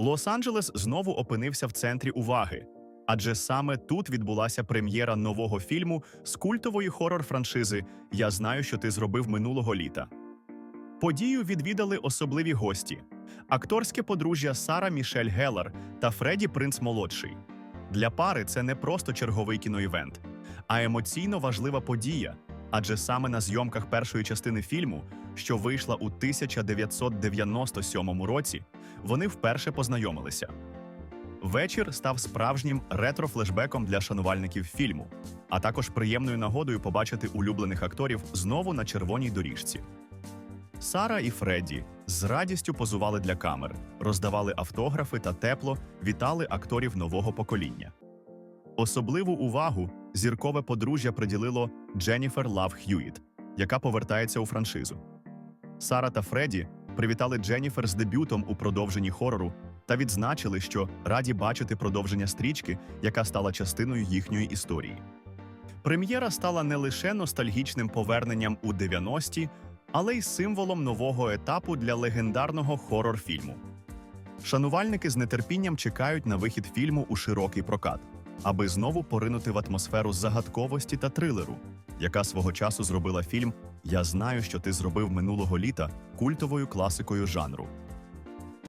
Лос-Анджелес знову опинився в центрі уваги, адже саме тут відбулася прем'єра нового фільму з культової хорор-франшизи Я знаю, що ти зробив минулого літа. Подію відвідали особливі гості: акторське подружжя Сара Мішель Геллар та Фредді Принц Молодший. Для пари це не просто черговий кіноівент, а емоційно важлива подія. Адже саме на зйомках першої частини фільму, що вийшла у 1997 році, вони вперше познайомилися. Вечір став справжнім ретро-флешбеком для шанувальників фільму, а також приємною нагодою побачити улюблених акторів знову на червоній доріжці. Сара і Фредді з радістю позували для камер, роздавали автографи та тепло вітали акторів нового покоління. Особливу увагу зіркове подружжя приділило Дженніфер Лав Х'юїт, яка повертається у франшизу. Сара та Фредді привітали Дженніфер з дебютом у продовженні хорору та відзначили, що раді бачити продовження стрічки, яка стала частиною їхньої історії. Прем'єра стала не лише ностальгічним поверненням у 90-ті, але й символом нового етапу для легендарного хорор-фільму. Шанувальники з нетерпінням чекають на вихід фільму у широкий прокат, аби знову поринути в атмосферу загадковості та трилеру, яка свого часу зробила фільм Я знаю, що ти зробив минулого літа культовою класикою жанру.